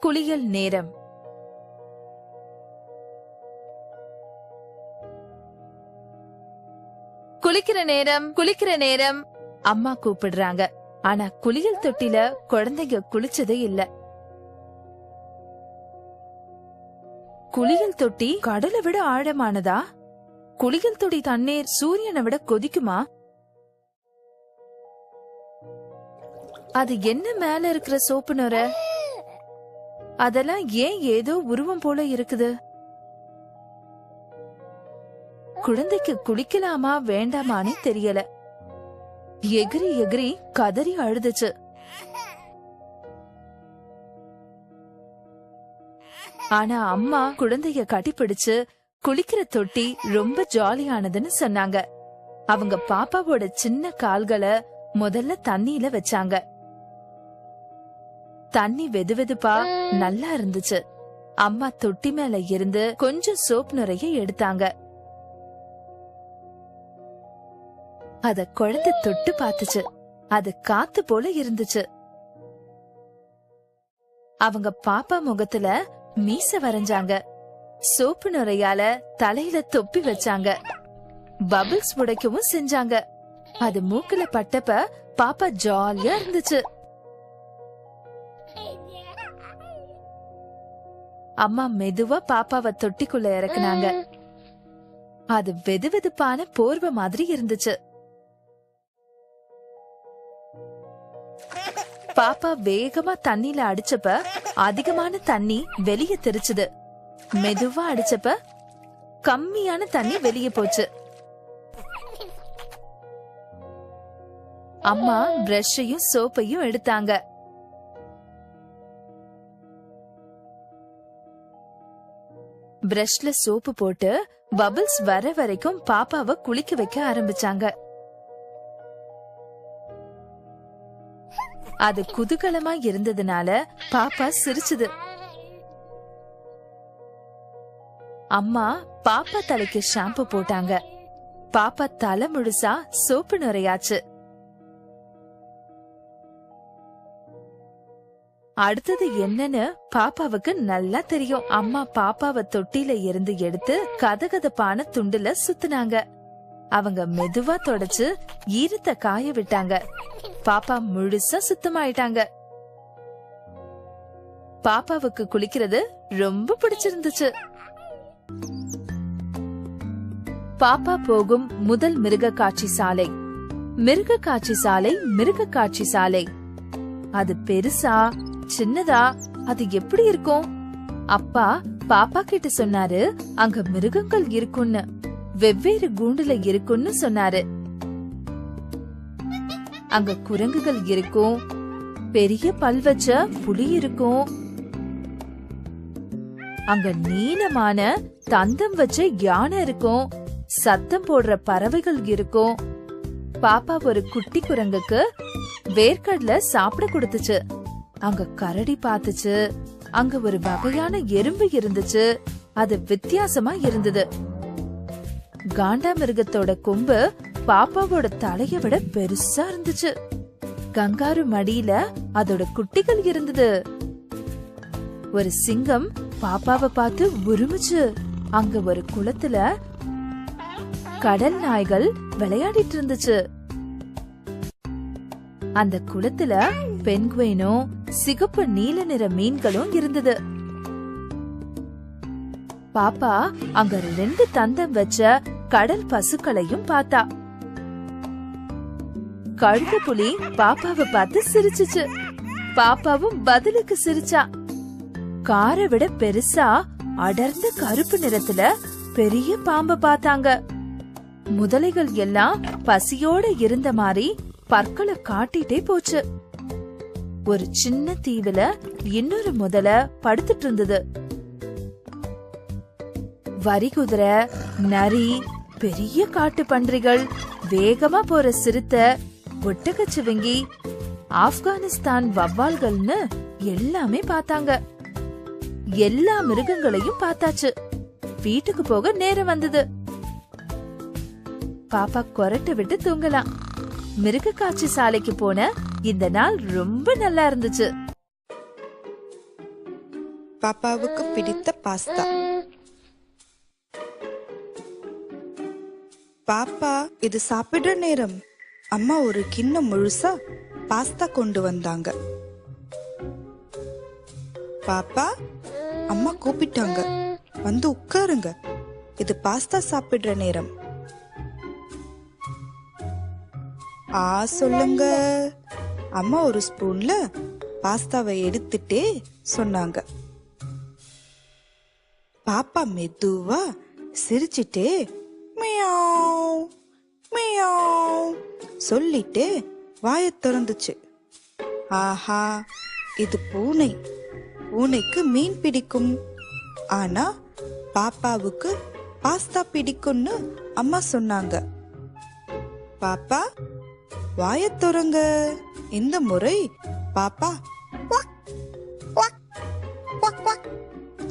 குளியல் நேரம். குளிக்கிற நேரம் குளிக்கிற நேரம் அம்மா கூப்பிடுறாங்க. ஆனா குளியல் தொட்டில குழந்தைங்க குளிச்சதே இல்ல. குளியல் தொட்டி கடலை விட ஆழமானதா? குளியல் தொட்டி தண்ணீர் சூரியனை விட கொதிக்குமா? அது என்ன மேல இருக்கிற சோப்பு நுர? அதெல்லாம் ஏன் ஏதோ உருவம் போல இருக்குது? குழந்தைக்கு குளிக்கலாமா வேண்டாமான்னு தெரியல. எகிரி எகிரி கதறி அழுதுச்சு. ஆனா அம்மா குழந்தைய கட்டிப்பிடிச்சு குளிக்கிற தொட்டி ரொம்ப ஜாலியானதுன்னு சொன்னாங்க. அவங்க பாப்பாவோட சின்ன கால்களை முதல்ல தண்ணியில வச்சாங்க. தண்ணி வெதுவெதுப்பா நல்லா இருந்துச்சு. அம்மா தொட்டி மேல இருந்து கொஞ்சம் சோப் நுரைய எடுத்தாங்க. அத குழந்தை தொட்டு பாத்துச்சு அது காத்து போல இருந்துச்சு. அவங்க பாப்பா முகத்துல மீச வரைஞ்சாங்க. சோப்பு நுரையால தலையில தொப்பி வச்சாங்க. பபிள்ஸ் உடைக்கவும் செஞ்சாங்க. அது மூக்குல பட்டப்ப பாப்பா ஜாலியா இருந்துச்சு. அம்மா மெதுவா பாப்பாவை தொட்டிக்குள்ள இறக்குனாங்க. அது வெதுவெதுப்பான போர்வை மாதிரி இருந்துச்சு. பாப்பா வேகமா தண்ணில அடிச்சப்ப அதிகமான தண்ணி வெளிய தெரிச்சுது. மெதுவா அடிச்சப்ப கம்மியான தண்ணி வெளிய போச்சு. அம்மா பிரஷையும் சோப்பையும் எடுத்தாங்க. பிரஷ்ல சோப்பு போட்டு பபிள்ஸ் வர வரைக்கும் பாப்பாவை குளிக்க வைக்க ஆரம்பிச்சாங்க. அது குதூகலமா இருந்ததுனால பாப்பா சிரிச்சது. அம்மா பாப்பா தலைக்கு ஷாம்பு போட்டாங்க. பாப்பா தலை முழுசா சோப்பு நுரையாச்சு. அடுத்தது என்னன்னு பாப்பாவுக்கு நல்லா தெரியும். அம்மா பாப்பாவை தொட்டில இருந்து எடுத்து கதகதப்பான துண்டுல சுத்துனாங்க. அவங்க மெதுவா தொடச்சு ஈரத்தை காய விட்டாங்க. பாப்பா முழுசா சுத்தமாயிட்டாங்க. பாப்பாவுக்கு குளிக்கிறது ரொம்ப பிடிச்சிருந்துச்சு. பாப்பா போகும் முதல் மிருக காட்சி சாலை. மிருக காட்சி சாலை மிருக காட்சி சாலை. அது பெருசா சின்னதா? அது எப்படி இருக்கும்? அப்பா பாப்பா கிட்ட சொன்னாரு அங்க மிருகங்கள் இருக்கும்னு. வெவ்வேறு கூண்டுல இருக்கும்னு சொன்னாரு. அங்க குரங்குகள் இருக்கும். பெரிய பல் வச்ச புலி இருக்கும். அங்க நீளமான தந்தம் வச்ச யானை இருக்கும். சத்தம் போடுற பறவைகள் இருக்கும். பாப்பா ஒரு குட்டி குரங்குக்கு வேர்க்கடல சாப்பிட கொடுத்துச்சு. அங்க கரடி பாத்துச்சு. அங்க ஒரு வகையான எறும்பு இருந்துச்சு. அது வித்தியாசமா இருந்தது. காண்டா மிருகத்தோட கொம்பு பாப்பாவோட தலைய விட பெருசா இருந்துச்சு. கங்காரு மடியில அதோட குட்டிகள் இருந்தது. ஒரு சிங்கம் பாப்பாவை பார்த்து உருமிச்சு அங்க ஒரு குளத்துல கடல் நாய்கள் விளையாடிட்டு இருந்துச்சு. அந்த குளத்துல பென்குயினும் சிகப்பு நீல நிற மீன்களும் இருந்தது. பாப்பா அங்க ரெண்டு தந்தம் வச்ச கடல் பசுக்களையும் பார்த்தா. கழுத புலி பாப்பாவை பார்த்து சிரிச்சுச்சு. பாப்பாவும் பதிலுக்கு சிரிச்சா. காரை விட பெருசா அடர்ந்த கருப்பு நிறத்துல பெரிய பாம்ப பார்த்தாங்க. முதலைகள் எல்லாம் பசியோட இருந்த மாதிரி பற்களை காட்டிட்டே போச்சு. ஒரு சின்ன தீவுல இன்னொரு முதல படுத்துட்டு இருந்தது. வரிகுதிரை நரி பெரிய காட்டு பன்றிகள் வேகமா போற சிறுத்தை ஒட்டகச்சிவங்கி ஆப்கானிஸ்தான் வவ்வால்கள்னு எல்லாமே பார்த்தாங்க. எல்லா மிருகங்களையும் பார்த்தாச்சு. வீட்டுக்கு போக நேரம் வந்தது. பாப்பா கொரட்டை விட்டு தூங்கலாம் மிருக காட்சி சாலைக்கு போன இந்த நாள் ரொம்ப நல்லா இருந்துச்சு. பாப்பாவுக்கு பிடித்த பாஸ்தா. பாப்பா இது சாப்பிடுற நேரம். அம்மா ஒரு கிண்ணம் முழுசா பாஸ்தா கொண்டு வந்தாங்க. பாப்பா அம்மா கூப்பிட்டாங்க. வந்து உட்காருங்க. இது பாஸ்தா சாப்பிடுற நேரம். ஆ சொல்லுங்க. அம்மா ஒரு ஸ்பூன்ல பாஸ்தாவை எடுத்துட்டே சொன்னாங்க. பாப்பா மெதுவா சிரிச்சிட்டே மியாவ் மியாவ் சொல்லிட்டு வாயத் திறந்துச்சு. ஆஹா இது பூனை. பூனைக்கு மீன் பிடிக்கும். ஆனா பாப்பாவுக்கு பாஸ்தா பிடிக்கும்னு அம்மா சொன்னாங்க. பாப்பா வாய திறங்க. இந்த முறை பாப்பா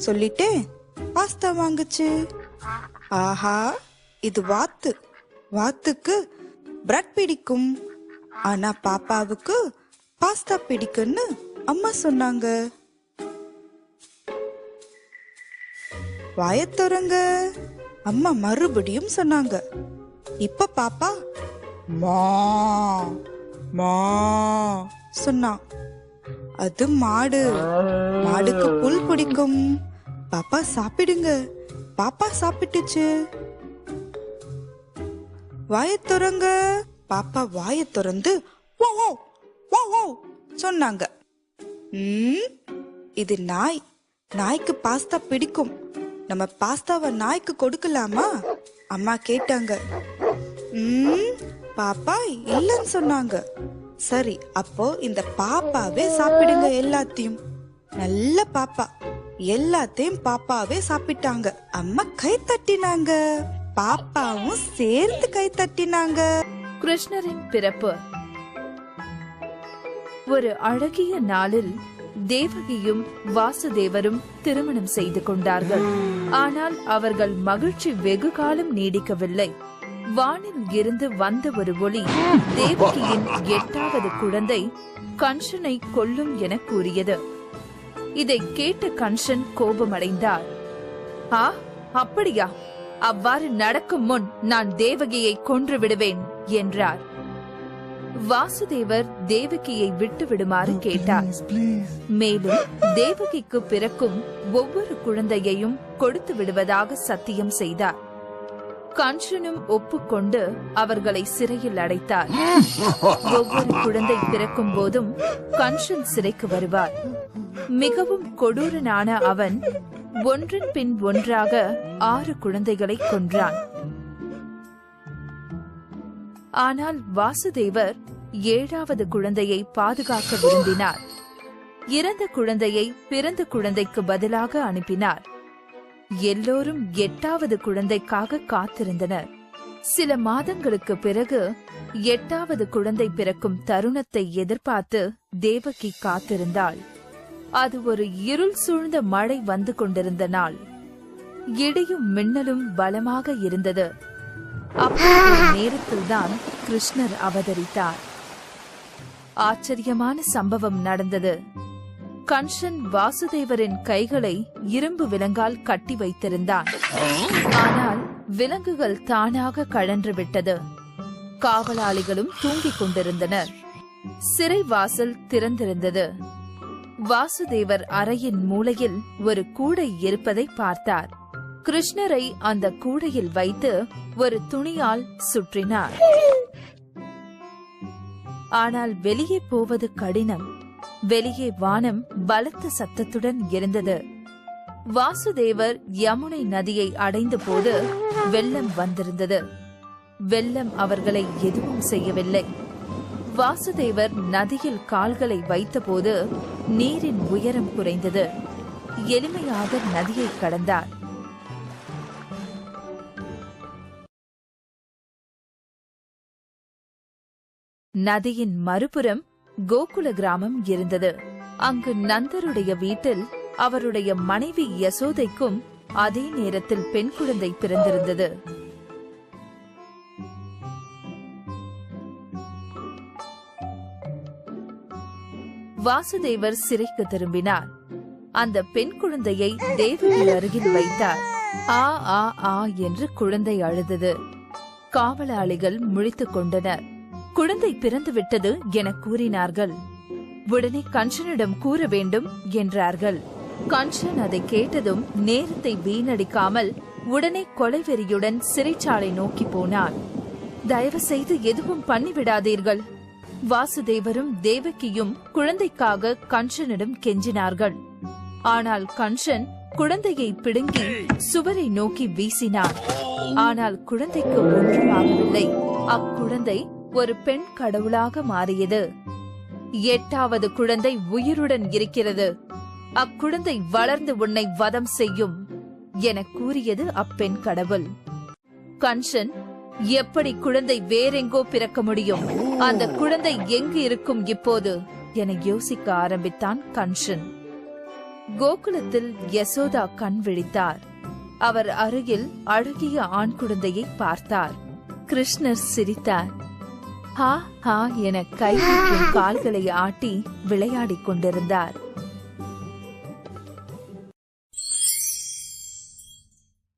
சொல்லிட்டு பாஸ்தா வாங்குச்சு. ஆஹா இது வாத்து. வாத்துக்கு பிரெட் பிடிக்கும். ஆனா பாப்பாவுக்கு பாஸ்தா பிடிக்கும்னு அம்மா சொன்னாங்க. வாய திறங்க. அம்மா மறுபடியும் சொன்னாங்க. இப்ப பாப்பா மா. மா சொன்னான் அது மாடு. மாடுக்கு புல் பிடிக்கும். பாப்பா சாப்பிடுங்க. பாப்பா சாப்பிட்டுச்சு. வாய திறங்க. பாப்பா வாய திறந்து சொன்னாங்க. ம் இது நாய். நாய்க்கு பாஸ்தா பிடிக்கும். நம்ம பாஸ்தாவை நாய்க்கு கொடுக்கலாமா? அம்மா கேட்டாங்க. ம் பாப்பா இல்லைன்னு சொன்னாங்க. சரி அப்போ இந்த பாப்பாவே சாப்பிடுங்க எல்லாத்தையும். நல்ல பாப்பா. எல்லாத்தையும் பாப்பாவே சாப்பிட்டாங்க. அம்மா கை தட்டினாங்க. பாப்பாவும் சேர்ந்து கை தட்டினாங்க. கிருஷ்ணரின் பிறப்பு. ஒரு அழகிய நாளில் தேவகியும் வாசுதேவரும் திருமணம் செய்து கொண்டார்கள். ஆனால் அவர்கள் மகிழ்ச்சி வெகு காலம் நீடிக்கவில்லை. வானில் இருந்து வந்த ஒரு ஒளி தேவகியின் எட்டாவது குழந்தை கன்ஷனை கொல்லும் என கூறியது. இதை கேட்ட கன்ஷன் கோபமடைந்தார். ஆ அப்படியா? அவ்வாறு நடக்கும் முன் நான் தேவகியை கொன்று விடுவேன் என்றார். வாசுதேவர் தேவகியை விட்டு விடுமாறு கேட்டார். மேலும் தேவகிக்கு பிறக்கும் ஒவ்வொரு குழந்தையையும் கொடுத்து விடுவதாக சத்தியம் செய்தார். கன்ஷனும் ஒப்புக்கொண்டு அவர்களை சிறையில் அடைத்தார். ஒவ்வொரு குழந்தை பிறக்கும் போதும் கன்ஷன் சிறைக்கு வருவார். மிகவும் கொடூரனான அவன் ஒன்றன் பின் ஒன்றாக ஆறு குழந்தைகளை கொன்றான். ஆனால் வாசுதேவர் ஏழாவது குழந்தையை பாதுகாக்க விரும்பினார். இறந்த குழந்தையை பிறந்த குழந்தைக்கு பதிலாக அனுப்பினார். எல்லோரும் எட்டாவது குழந்தைக்காக காத்திருந்தனர். சில மாதங்களுக்கு பிறகு எட்டாவது குழந்தை பிறக்கும் தருணத்தை எதிர்பார்த்து தேவகி காத்திருந்தாள். அது ஒரு இருள் சூழ்ந்த மழை வந்து கொண்டிருந்த நாள். இடியும் மின்னலும் பலமாக இருந்தது. நேரத்தில்தான் கிருஷ்ணர் அவதரித்தார். ஆச்சரியமான சம்பவம் நடந்தது. கன்ஷன் வாசுதேவரின் கைகளை இரும்பு விலங்கால் கட்டி வைத்திருந்தான். ஆனால் விலங்குகள் தானாக கழன்று விட்டது. காவலாளிகளும் தூங்கிக் கொண்டிருந்தனர். சிறை வாசல் திறந்திருந்தது. வாசுதேவர் அறையின் மூலையில் ஒரு கூடை இருப்பதை பார்த்தார். கிருஷ்ணரை அந்த கூடையில் வைத்து ஒரு துணியால் சுற்றினார். ஆனால் வெளியே போவது கடினம். வெளியே வானம் பலத்த சத்தத்துடன் இருந்தது. வாசுதேவர் யமுனை நதியை அடைந்த போது வெள்ளம் வந்திருந்தது. வெள்ளம் அவர்களை எதுவும் செய்யவில்லை. வாசுதேவர் நதியில் கால்களை வைத்தபோது நீரின் உயரம் குறைந்தது. எளிமையாக நதியை கடந்தார். நதியின் மறுபுறம் கோகுல கிராமம் இருந்தது. அங்கு நந்தருடைய வீட்டில் அவருடைய மனைவி யசோதைக்கும் அதே நேரத்தில் பெண் குழந்தை பிறந்திருந்தது. வாசுதேவர் சிறைக்கு திரும்பினார். அந்த பெண் குழந்தையை தேவியின் அருகில் வைத்தார். ஆ ஆ ஆ என்று குழந்தை அழுதது. காவலாளிகள் முழித்துக் கொண்டனர். குழந்தை பிறந்து விட்டது என கூறினார்கள். உடனே கஞ்சனிடம் கூற வேண்டும் என்றார்கள். கஞ்சன் அதை கேட்டதும் நேரத்தை வீணடிக்காமல் உடனே கொலைவெறியுடன் சிறைச்சாலை நோக்கி போனான். தயவு செய்து எதுவும் பண்ணிவிடாதீர்கள். வாசுதேவரும் தேவகியும் குழந்தைக்காக கஞ்சனிடம் கெஞ்சினார்கள். ஆனால் கஞ்சன் குழந்தையை பிடுங்கி சுவரை நோக்கி வீசினான். ஆனால் குழந்தைக்கு ஒன்றும் ஆகவில்லை. அக்குழந்தை ஒரு பெண் கடவுளாக மாறியது. எட்டாவது குழந்தை உயிருடன் இருக்கிறது. அக்குழந்தை வளர்ந்து உன்னை வதம் செய்யும் என கூறியது அப்பெண் கடவுள். கஞ்சன் எப்படி குழந்தை வேறெங்கோ பிறக்க முடியும்? அந்த குழந்தை எங்கு இருக்கும் இப்போது? என யோசிக்க ஆரம்பித்தான் கஞ்சன் கோகுலத்தில் யசோதா கண் விழித்தார். அவர் அருகில் அழகிய ஆண் குழந்தையை பார்த்தார். கிருஷ்ணர் சிரித்தார். ஹா ஹா என கை கால்களை ஆட்டி விளையாடிக் கொண்டிருந்தார்.